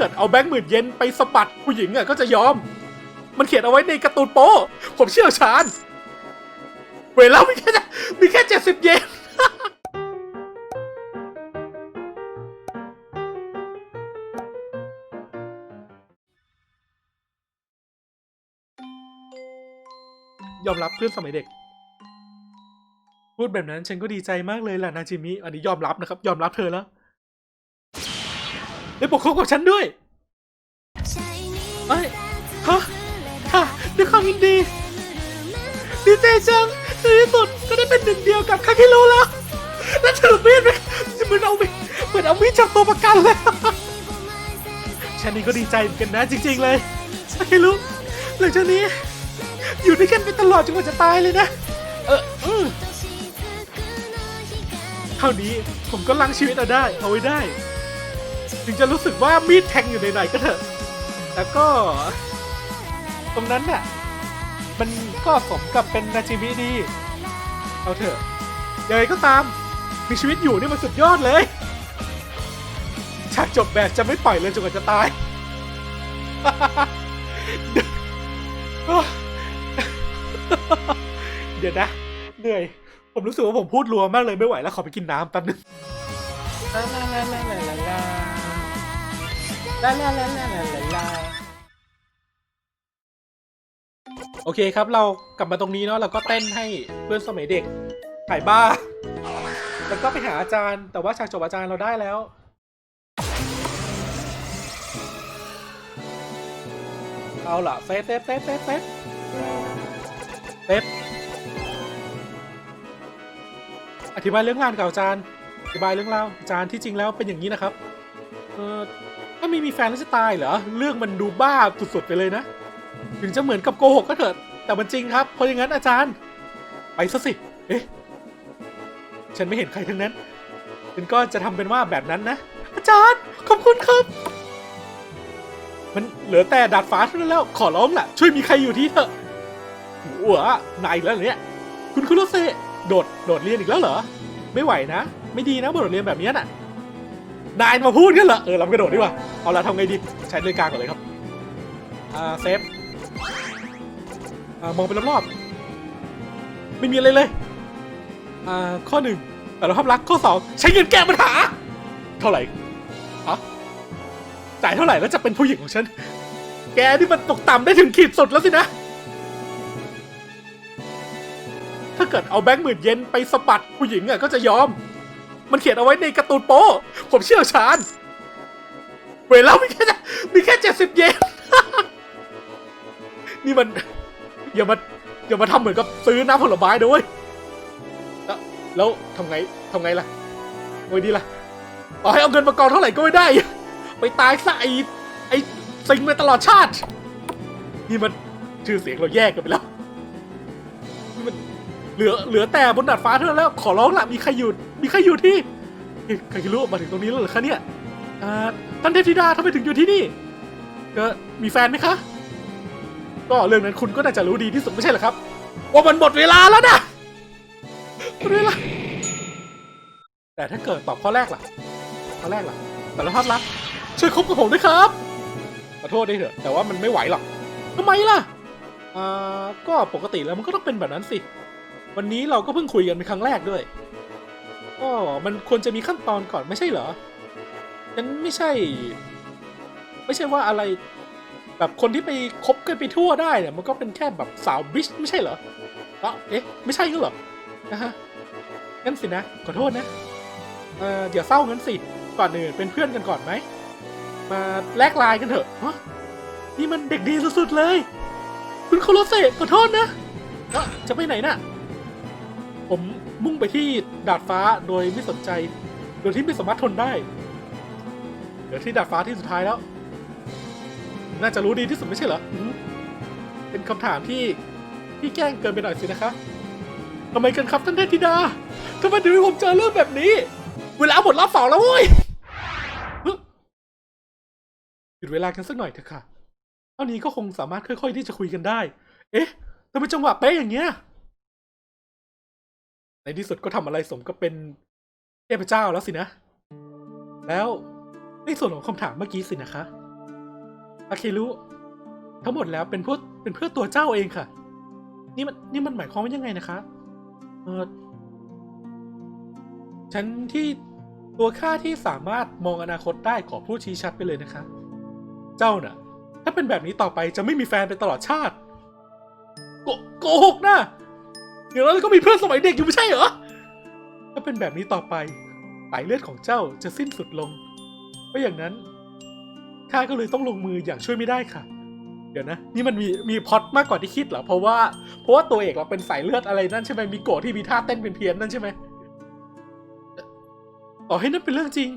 เกิดเอาแบงค์หมื่นเยนไปสะบัดผู้หญิงอะก็จะยอม มันเขียนเอาไว้ในการ์ตูนโป๊ผมเชี่ยวชาญ เวลามีแค่มีแค่เจ็ดสิบเยนยอมรับเพื่อนสมัยเด็ก พูดแบบนั้นฉันก็ดีใจมากเลยแหละนาจิมิ อันนี้ยอมรับนะครับ ยอมรับเธอแล้ว ได้ปกครองกับฉันด้วยเอ้ยฮะค่ะด้วยความยินดีดีใจจังในที่สุดก็ได้เป็นหนึ่งเดียวกับคาคิรุแล้ว แล้วถือมีดไปเหมือนเอามีดเหมือนเอามีดจากตัวประกันเลยฉันนี่ก็ดีใจเหมือนกันนะจริง ๆ เลยคาคิรุหลังจากนี้ อยู่ด้วยกันไปตลอดจนกว่าจะตายเลยนะ เอออืมเท่านี้ผมก็ลังชีวิตเอาได้ เอาไว้ได้ ถึงจะรู้สึกว่ามีดแทงอยู่ในไหนๆก็เถอะแต่ก็ ตรงนั้นน่ะมันก็สมกับเป็นนาจิมิดี เอาเถอะยังไงก็ตาม มีชีวิตอยู่นี่มันสุดยอดเลย ฉากจบแบบจะไม่ปล่อยเลยจนกว่าจะตาย เดี๋ยวนะ เหนื่อย ผมรู้สึกว่าผมพูดรัวมากเลยไม่ไหวแล้วขอไปกินน้ำแป๊บนึงลาลาลาลาลาลา ลาลาลาลาลาลาโอเคครับเรากลับมาตรงนี้เนาะเราก็เต้นให้เพื่อนสมัยเด็กหายบ้า แล้วก็ไปหาอาจารย์ แต่ว่าฉากจบอาจารย์เราได้แล้วเอาละเซฟเซฟเซฟเซฟเซฟเซฟอธิบายเรื่องงานเก่าอาจารย์อธิบายเรื่องเราอาจารย์ที่จริงแล้วเป็นอย่างนี้นะครับ เออ ถ้าไม่มีแฟนแล้วจะตายเหรอ เรื่องมันดูบ้าสุดๆไปเลยนะ ถึงจะเหมือนกับโกหกก็เถอะ แต่มันจริงครับ เพราะอย่างนั้นอาจารย์ ไปซะสิ เอ๊ะ ฉันไม่เห็นใครทั้งนั้น ฉันก็จะทำเป็นว่าแบบนั้นนะ อาจารย์ ขอบคุณครับ มันเหลือแต่ดาดฟ้าเท่านั้นแล้ว ขอร้องล่ะ ช่วยมีใครอยู่ที่เถอะหัวนายอีกแล้วเนี่ย คุณคุโรเซ โดด โดดเรียนอีกแล้วเหรอ ไม่ไหวนะ ไม่ดีนะโดดเรียนแบบนี้น่ะ นายมาพูดกันเหรอเออเรากระโดดดีกว่าเอาละทำไงดีใช้เลยกลางก่อนเลยครับอ่าเซฟอ่ามองไปรอบๆไม่มีอะไรเลยอ่าข้อหนึ่งแต่เราภาพลักษณ์ข้อสองใช้เงินแก้ปัญหาเท่าไหร่ฮะจ่ายเท่าไหร่แล้วจะเป็นผู้หญิงของฉัน แกนี่มันตกต่ำได้ถึงขีดสุดแล้วสินะ ถ้าเกิดเอาแบงค์หมื่นเยนไปสะบัดผู้หญิงอะก็จะยอม มันเขียนเอาไว้ในการ์ตูนโป๊ผมเชี่ยวชาญเวลามีแค่มีแค่เจ็ดสิบเยน นี่มัน อย่ามาอย่ามาทำเหมือนกับซื้อน้ำผลไม้ด้วยแล้วแล้วทำไงทำไงล่ะโอ้ยดีล่ะต่อให้เอาเงินมากองเท่าไหร่ก็ไม่ได้ ไปตายซะไอไอสิงไปตลอดชาติ นี่มันชื่อเสียงเราแยกกันไปแล้ว เหลือเหลือแต่บนดาดฟ้าเท่านั้นแล้วขอร้องละมีใครอยู่มีใครอยู่ที่ใครรู้มาถึงตรงนี้แล้วเหรอคะเนี่ยอ่าท่านเทพธิดาทำไมถึงอยู่ที่นี่ ก็มีแฟนไหมคะ ก็เรื่องนั้นคุณก็น่าจะรู้ดีที่สุดไม่ใช่เหรอครับว่ามันหมดเวลาแล้วนะหมดเวลาแต่ถ้าเกิดตอบข้อแรกล่ะข้อแรกล่ะแต่ละภาพลักษณ์ช่วยคบกับผมด้วยครับขอโทษด้วยเถอะแต่ว่ามันไม่ไหวหรอกทำไมล่ะอ่าก็ปกติแล้วมันก็ต้องเป็นแบบนั้นสิ วันนี้เราก็เพิ่งคุยกันเป็นครั้งแรกด้วยก็มันควรจะมีขั้นตอนก่อนไม่ใช่เหรอฉันไม่ใช่ ไม่ใช่ว่าอะไร แบบคนที่ไปคบกันไปทั่วได้เนี่ยมันก็เป็นแค่แบบสาวบิชไม่ใช่เหรอเอะเอ๊ะ ไม่ใช่ก็เหรอนะฮะงั้นสินะขอโทษนะเอออย่าเศร้างั้นสิก่อนอื่นเป็นเพื่อนกันก่อนไหมมาแลกไลน์กันเถอะฮะนี่มันเด็กดีสุดๆเลย คุณโคโรเซขอโทษนะเอ้อจะไปไหนน่ะ ผมมุ่งไปที่ดาดฟ้าโดยไม่สนใจ โดยที่ไม่สามารถทนได้เหลือที่ดาดฟ้าที่สุดท้ายแล้ว น่าจะรู้ดีที่สุดไม่ใช่เหรออเป็นคำถามที่พี่แกล้งเกินไปหน่อยสินะคะทำไมกันครับท่านเทพธิดาทำไมถึงให้ผมเจอเรื่องแบบนี้ เวลาหมดรอบสองแล้วเว้ยหยุดเวลากันสักหน่อยเถอะค่ะเท่านี้ก็คงสามารถค่อย ๆ ที่จะคุยกันได้ เอ๊ะทำไมจังหวะเป๊ะอย่างเงี้ย ในที่สุดก็ทำอะไรสมกับเป็นเทพเจ้าแล้วสินะ แล้วในส่วนของคำถามเมื่อกี้สินะคะอาเครุทั้งหมดแล้วเป็นเพื่อเป็นเพื่อตัวเจ้าเองค่ะ นี่มันนี่มันหมายความว่ายังไงนะคะ เออฉันที่ตัวข้าที่สามารถมองอนาคตได้ขอพูดชี้ชัดไปเลยนะคะ เจ้าน่ะ ถ้าเป็นแบบนี้ต่อไปจะไม่มีแฟนไปตลอดชาติ โกโกหกนะ อย่างนั้นก็มีเพื่อนสมัยเด็กอยู่ไม่ใช่เหรอ ถ้าเป็นแบบนี้ต่อไปสายเลือดของเจ้าจะสิ้นสุดลง เพราะอย่างนั้นข้าก็เลยต้องลงมืออย่างช่วยไม่ได้ค่ะ เดี๋ยวนะ นี่มันมีมีพอดมากกว่าที่คิดเหรอ เพราะว่าเพราะว่าตัวเอกเราเป็นสายเลือดอะไรนั่นใช่ไหมมีโกรธที่มีท่าเต้นเป็นเพี้ยนนั่นใช่ไหมต่อให้นั่นเป็นเรื่องจริง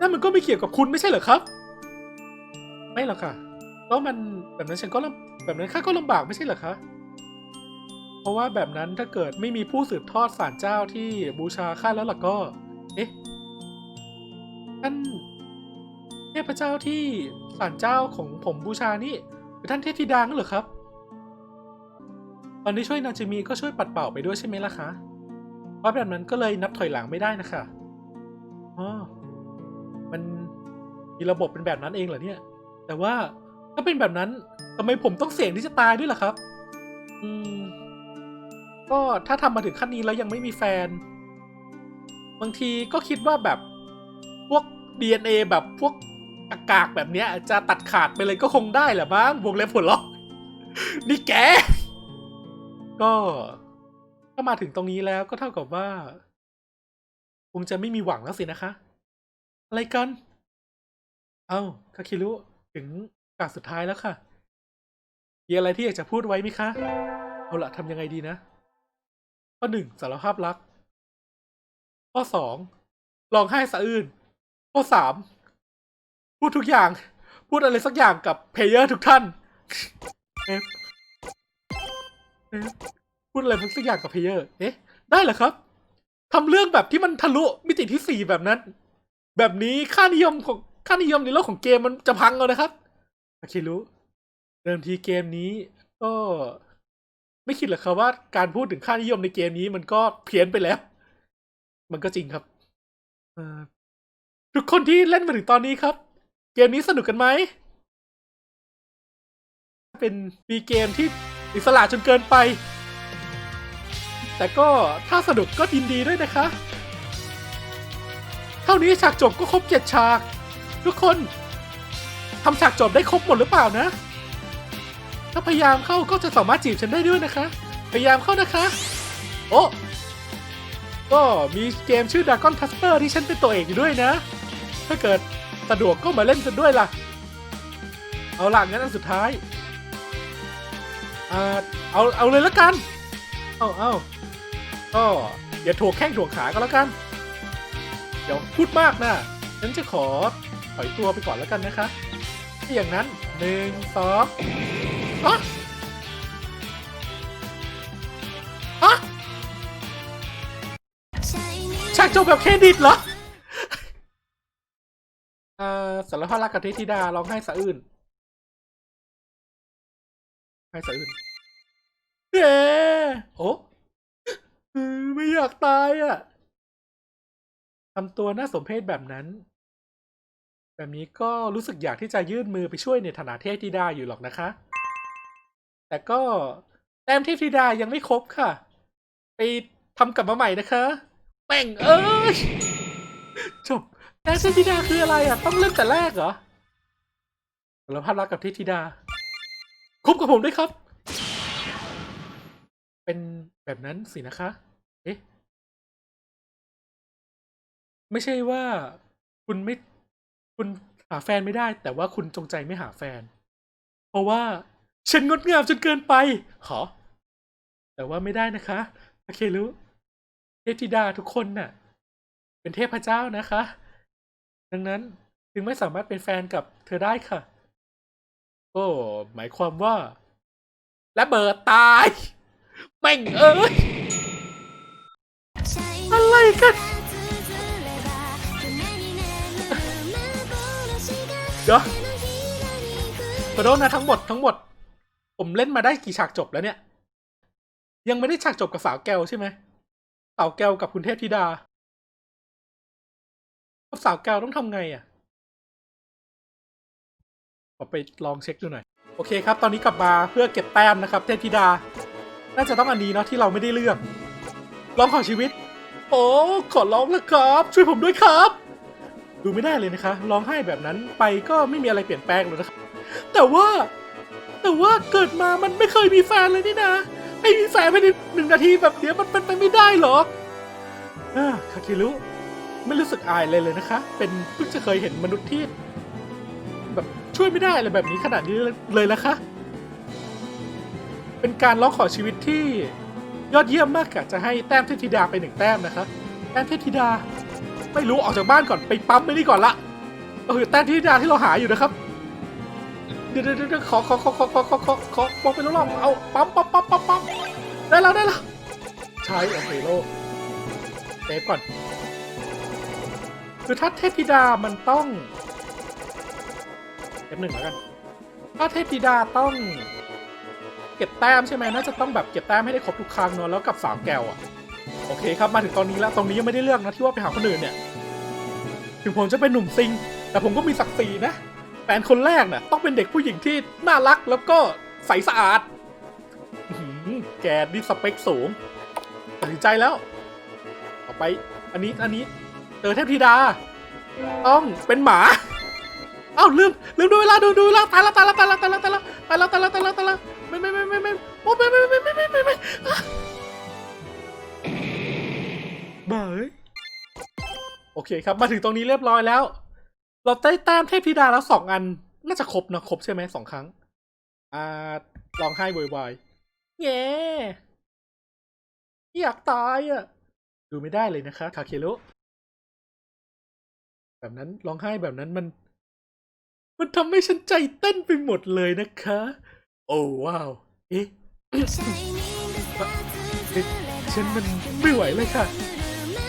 นั่นมันก็ไม่เกี่ยวกับคุณไม่ใช่เหรอครับ ไม่หรอกค่ะ แล้วมันแบบนั้นฉันก็ลำแบบนั้นข้าก็ลำบากไม่ใช่เหรอคะ ราะว่าแบบนั้นถ้าเกิดไม่มีผู้สืบทอดศาลเจ้าที่บูชาข้าแล้วล่ะก็ เอ๊ะท่านเทพเจ้าที่ศาลเจ้าของผมบูชานี่เป็นท่านเทพธิดางั้นเหรอครับ ตอนนี้ช่วยนางจิมีก็ช่วยปัดเป่าไปด้วยใช่ไหมล่ะคะเพราะแบบนั้นก็เลยนับถอยหลังไม่ได้นะคะอ๋อมันมีระบบเป็นแบบนั้นเองเหรอเนี่ย แต่ว่าถ้าเป็นแบบนั้นทำไมผมต้องเสี่ยงที่จะตายด้วยล่ะครับ อืม ก็ถ้าทำมาถึงขั้นนี้แล้วยังไม่มีแฟน บางทีก็คิดว่าแบบพวก DNA แบบพวกอากากแบบเนี้ย จะตัดขาดไปเลยก็คงได้แหละบ้างวงเล็บผลล็อกนี่แก ก็ถ้ามาถึงตรงนี้แล้วก็เท่ากับว่าคงจะไม่มีหวังแล้วสินะคะ อะไรกัน เอ้าคาคิรุถึงกาสุดท้ายแล้วค่ะมีอะไรที่อยากจะพูดไว้ไหมคะ เอาละทำยังไงดีนะ อหนึ่งสารภาพรัก ข้อสองร้องไห้สะอื้นข้อสามพูดทุกอย่าง พูดอะไรสักอย่างกับเพลเยอร์ทุกท่านพูดอะไรสักอย่างกับเพลเยอร์ เอ๊ะ ได้เหรอครับทำเรื่องแบบที่มันทะลุมิติที่สี่แบบนั้น แบบนี้ค่านิยมของค่านิยมในโลกของเกมมันจะพังเอานะครับอเครู้ เดิมทีเกมนี้ก็ ไม่คิดเหรอครับว่าการพูดถึงค่านิยมในเกมนี้มันก็เพี้ยนไปแล้ว มันก็จริงครับทุกคนที่เล่นมาถึงตอนนี้ครับ เกมนี้สนุกกันไหม เป็นปีเกมที่อิสระจนเกินไป แต่ก็ถ้าสนุกก็ยินดีด้วยนะคะ เท่านี้ฉากจบก็ครบเจ็ดฉาก ทุกคนทำฉากจบได้ครบหมดหรือเปล่านะ ถ้าพยายามเข้าก็จะสามารถจีบฉันได้ด้วยนะคะ พยายามเข้านะคะ โอ้ก็มีเกมชื่อ Dragon Taster ที่ฉันเป็นตัวเอกอยู่ด้วยนะ ถ้าเกิดสะดวกก็มาเล่นกันด้วยล่ะ เอาล่ะงั้นอันสุดท้ายอ่าเอาเอาเลยละกัน เอาเอาก็อย่าถ่วงแข้งถ่วงขาก็แล้วกัน เดี๋ยวพูดมากนะฉันจะขอถอยตัวไปก่อนแล้วกันนะคะถ้าอย่างนั้นหนึ่งสอง ฮะฮะฉากจบแบบเครดิตเหรออ่าสารภาพรักกับเทธิดาร้องไห้สะอื้นให้สะอื้นเย้โอ้เออไม่อยากตายอะทำตัวน่าสมเพชแบบนั้น แบบนี้ก็รู้สึกอยากที่จะยื่นมือไปช่วยในฐานะเทพธิดาอยู่หรอกนะคะ แต่ก็แต้มเทพธิดายังไม่ครบค่ะ ไปทำกลับมาใหม่นะคะแม่งเอ้ยจบแต้มเทพธิดาคืออะไรอะ ต้องเริ่มแต่แรกเหรอสารภาพรักกับเทพธิดาคบกับผมด้วยครับ เป็นแบบนั้นสินะคะ เอ๊ะ ไม่ใช่ว่าคุณไม่คุณหาแฟนไม่ได้ แต่ว่าคุณจงใจไม่หาแฟน เพราะว่า ฉันงดงามจนเกินไปขอแต่ว่าไม่ได้นะคะโอเครู้เทพธิดาทุกคนน่ะ เป็นเทพเจ้านะคะ ดังนั้นจึงไม่สามารถเป็นแฟนกับเธอได้ค่ะ ก็หมายความว่า และเบิดตายแม่งเอ้ยอะไรกันเดี๋ยวขอโทษนะทั้งหมดทั้งหมด ผมเล่นมาได้กี่ฉากจบแล้วเนี่ย ยังไม่ได้ฉากจบกับสาวแก้วใช่ไหมสาวแก้วกับคุณเทพธิดากับสาวแก้วต้องทำไงอะขอไปลองเช็คดูหน่อย โอเคครับ ตอนนี้กลับมาเพื่อเก็บแต้มนะครับ เทพธิดา น่าจะต้องอันนี้เนาะที่เราไม่ได้เลือกร้องขอชีวิต โอ้ขอร้องแล้วครับ ช่วยผมด้วยครับ ดูไม่ได้เลยนะคะร้องไห้แบบนั้นไปก็ไม่มีอะไรเปลี่ยนแปลงเลยนะครับแต่ว่า แต่ว่าเกิดมามันไม่เคยมีแฟนเลยนี่นะให้มีแฟนภายในหนึ่งนาทีแบบเนี้ยมันเป็นไปไม่ได้หรอกอ่าคาคิรุไม่รู้สึกอายเลยเลยนะคะ เป็นเพิ่งจะเคยเห็นมนุษย์ที่ แบบช่วยไม่ได้อะไรแบบนี้ขนาดนี้เลยนะคะ เป็นการร้องขอชีวิตที่ยอดเยี่ยมมากกะจะให้แต้มเทพธิดาไปหนึ่งแต้มนะคะแต้มเทพธิดา ไม่รู้ออกจากบ้านก่อนไปปั๊มไม่นี่ก่อนละก็คือแต้มเทพธิดาที่เราหาอยู่นะครับ ดี๋ยวเดี๋ยวเดี๋ยวขอขอขอขอขอขอขอขอมองไปรอบๆเอาปั๊มปั๊มปั๊มปั๊มปั๊มได้แล้วได้แล้วใช้โอเคโลเซฟก่อน คือถ้าเทพธิดามันต้องเอฟหนึ่งแล้วกัน ถ้าเทพธิดาต้อง เก็บแต้มใช่ไหมน่าจะต้องแบบเก็บแต้มให้ได้ครบทุกครั้งเนอะแล้วกับสามแก้วอะโอเคครับมาถึงตอนนี้แล้วตรงนี้ยังไม่ได้เลือกนะที่ว่าไปหาคนอื่นเนี่ย ถึงผมจะเป็นหนุ่มซิง แต่ผมก็มีศักดิ์ศรีนะ แฟนคนแรกน่ะต้องเป็นเด็กผู้หญิงที่น่ารักแล้วก็ใสสะอาดแกนี่สเปคสูงตัดสินใจแล้ว ต่อไป อันนี้อันนี้เจอเทพธิดา ต้องเป็นหมาเอ้าลืมลืมดูเวลาดูดูเวลาตายละตายละตายละตายละตายละตายละตายละตายละตายละไม่ไม่ไม่ไม่ไม่โอ้ไม่ไม่ไม่ไม่ไม่ไม่ไม่บ้าเอ้ยโอเคครับมาถึงตรงนี้เรียบร้อยแล้ว เราได้แต้มเทพธิดาแล้วสองอัน น่าจะครบนะครบใช่ไหมสองครั้ง อ่าลองไห้วายๆแง่อยากตายอะ ดูไม่ได้เลยนะคะคาเคโรแบบนั้นร้องไห้แบบนั้นมัน มันทำให้ฉันใจเต้นไปหมดเลยนะคะ โอ้ว้าว เอ๊ะฉันมันไม่ไหวเลยค่ะ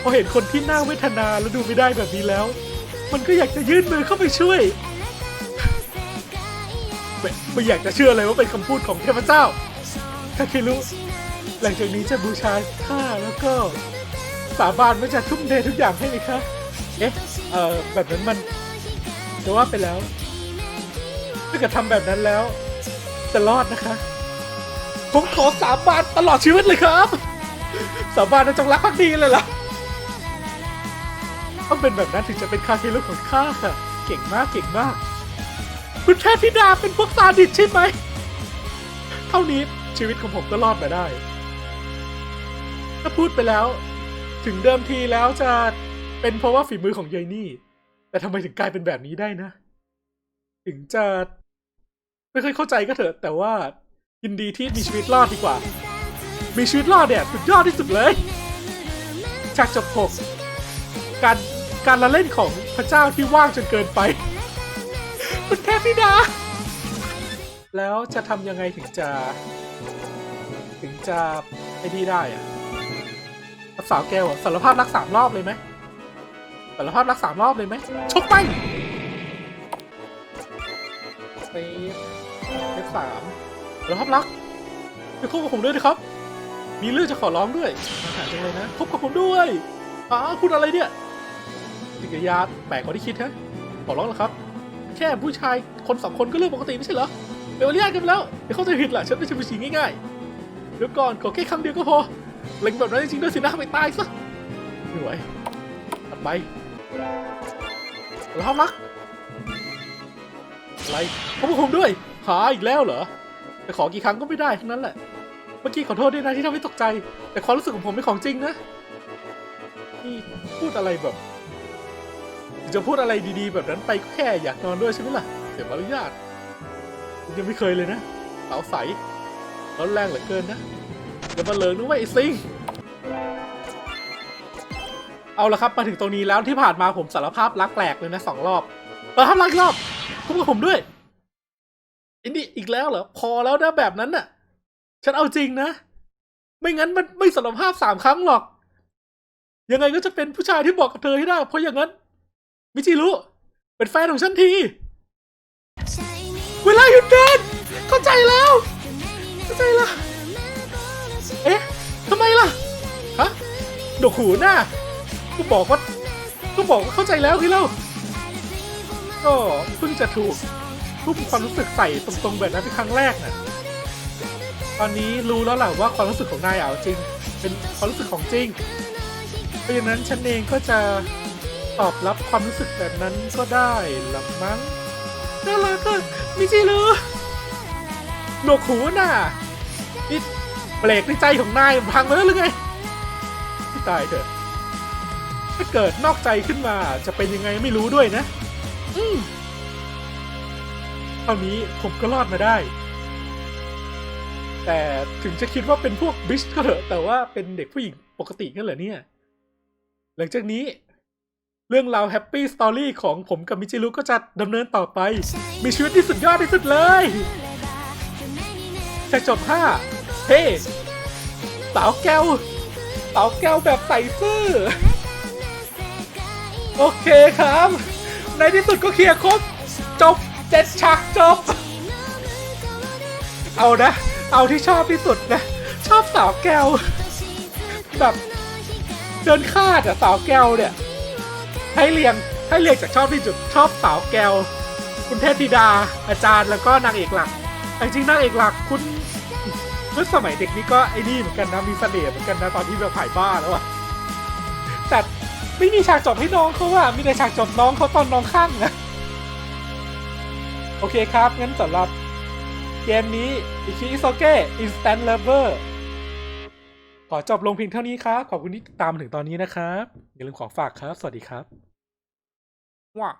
พอเห็นคนที่น่าเวทนาแล้วดูไม่ได้แบบนี้แล้ว มันก็อยากจะยื่นมือเข้าไปช่วยไม่ไม่อยากจะเชื่อเลยว่าเป็นคำพูดของเทพเจ้าคาเครุหลังจากนี้จะบูชาข้าแล้วก็สาบานว่าจะทุ่มเททุกอย่างให้เลยครับเอ๊ะเอ่อแบบนั้นมันจะว่าไปแล้วถ้าเกิดทำแบบนั้นแล้วจะรอดนะคะผมขอสาบานตลอดชีวิตเลยครับ สาบานในจงรักภักดีเลยล่ะ ต้องเป็นแบบนั้นถึงจะเป็นคาเครุของข้าค่ะ เก่งมากเก่งมาก คุณเทพธิดาเป็นพวกซาดิสใช่ไหม เท่านี้ชีวิตของผมก็รอดมาได้ ถ้าพูดไปแล้ว ถึงเดิมทีแล้วจะเป็นเพราะว่าฝีมือของยายนี่ แต่ทำไมถึงกลายเป็นแบบนี้ได้นะ ถึงจะไม่เคยเข้าใจก็เถอะ แต่ว่ายินดีที่มีชีวิตรอดดีกว่า มีชีวิตรอดเนี่ยสุดยอดที่สุดเลยฉากจบหกการ การละเล่นของพระเจ้าที่ว่างจนเกินไป คุณเทพธิดา แล้วจะทำยังไงถึงจะ ถึงจะไอ้นี่ได้อะรักสาวแก้วอะสารภาพรักสามรอบเลยไหมสารภาพรักสามรอบเลยไหมชกไปเซฟเลขสามสารภาพรักไปคบกับผมด้วยนะครับ มีเรื่องจะขอร้องด้วยอาหาจังเลยนะคบกับผมด้วยอ๋อพูดอะไรเนี่ย ปฏิกิริยาแปลกกว่าที่คิดฮะขอร้องเหรอครับ แค่ผู้ชายคนสองคนก็เรื่องปกติไม่ใช่เหรอเป็นอนุญาตกันไปแล้วเดี๋ยวเขาใจผิดแหละฉันไม่ใช่ผู้หญิงง่ายๆเดี๋ยวก่อนขอแค่คำเดียวก็พอเล็งแบบนั้นจริงๆด้วยสินะไปตายซะไม่ไหวตัดไปแล้วรักอะไรเขาบอกผมด้วยหาอีกแล้วเหรอแต่ขอกี่ครั้งก็ไม่ได้ทั้งนั้นแหละ เมื่อกี้ขอโทษด้วยนะที่ทำให้ตกใจ แต่ความรู้สึกของผมเป็นของจริงนะ นี่พูดอะไรแบบ จะพูดอะไรดีๆ แบบนั้นไปก็แค่อยากนอนด้วยใช่ไหมล่ะเสียมารยาทยังไม่เคยเลยนะสาวใสร้อนแรงเหลือเกินนะอย่ามาเลิงนึกว่าไอ้ซิงเอาละครับมาถึงตรงนี้แล้วที่ผ่านมาผมสารภาพรักแหลกเลยนะสองรอบสารภาพรักรอบคุ้มกับผมด้วยอินนี่อีกแล้วเหรอพอแล้วนะแบบนั้นน่ะ ฉันเอาจริงนะ ไม่งั้นมันไม่สารภาพสามครั้งหรอก ยังไงก็จะเป็นผู้ชายที่บอกกับเธอให้ได้ เพราะอย่างนั้น มิจิรุเป็นแฟนของฉันที เวลาหยุดเดินเข้าใจแล้ว เข้าใจแล้ว เอ๊ะทำไมล่ะ ฮะดกหูหน้าก็บอกว่าก็บอกว่าเข้าใจแล้วคือเล่าก็เพิ่งจะถูกผทุ่มความรู้สึกใส่ตรงๆแบบนั้นเป็นครั้งแรกน่ะ ตอนนี้รู้แล้วแหละว่าความรู้สึกของนายเอาจริง เป็นความรู้สึกของจริง เพราะฉะนั้นฉันเองก็จะ ตอบรับความรู้สึกแบบนั้นก็ได้ละมั้งน่ารักอะมิจิรุหนวกหูน่ะนี่เบรกในใจของนายพังไปแล้วหรือไงที่ตายเถอะ ถ้าเกิดนอกใจขึ้นมาจะเป็นยังไงไม่รู้ด้วยนะ อืมตอนนี้ผมก็รอดมาได้ แต่ถึงจะคิดว่าเป็นพวกบิชก็เถอะ แต่ว่าเป็นเด็กผู้หญิงปกติกันเหรอเนี่ย หลังจากนี้ เรื่องราวแฮปปี้สตอรี่ของผมกับมิจิรุก็จะดำเนินต่อไป มีชีวิตที่สุดยอดที่สุดเลยจะจบห้าเฮ้สาวแก้วสาวแก้วแบบใส่ซื่อ โอเคครับ ในที่สุดก็เคลียร์ครบ จบเจ็ดฉากจบ เอานะ เอาที่ชอบที่สุดนะ ชอบสาวแก้ว แบบเดินคาดอะสาวแก้วเนี่ย ให้เรียงให้เรียงจากชอบที่สุดชอบสาวแก้วคุณเทพธิดาอาจารย์แล้วก็นางเอกหลักแต่จริงๆนางเอกหลักคุณเมื่อสมัยเด็กนี่ก็ไอ้นี่เหมือนกันนะมีเสน่ห์เหมือนกันนะตอนที่เราถ่ายบ้าแล้วอะแต่ไม่มีฉากจบให้น้องเขาอะมีแต่ฉากจบน้องเขาตอนน้องข้างนะโอเคครับงั้นสำหรับเกมนี้อิคิอิโซเกะ Instant Lover ขอจบลงเพียงเท่านี้ครับ ขอบคุณที่ติดตามมาถึงตอนนี้นะครับ อย่าลืมของฝากครับ สวัสดีครับ ว้า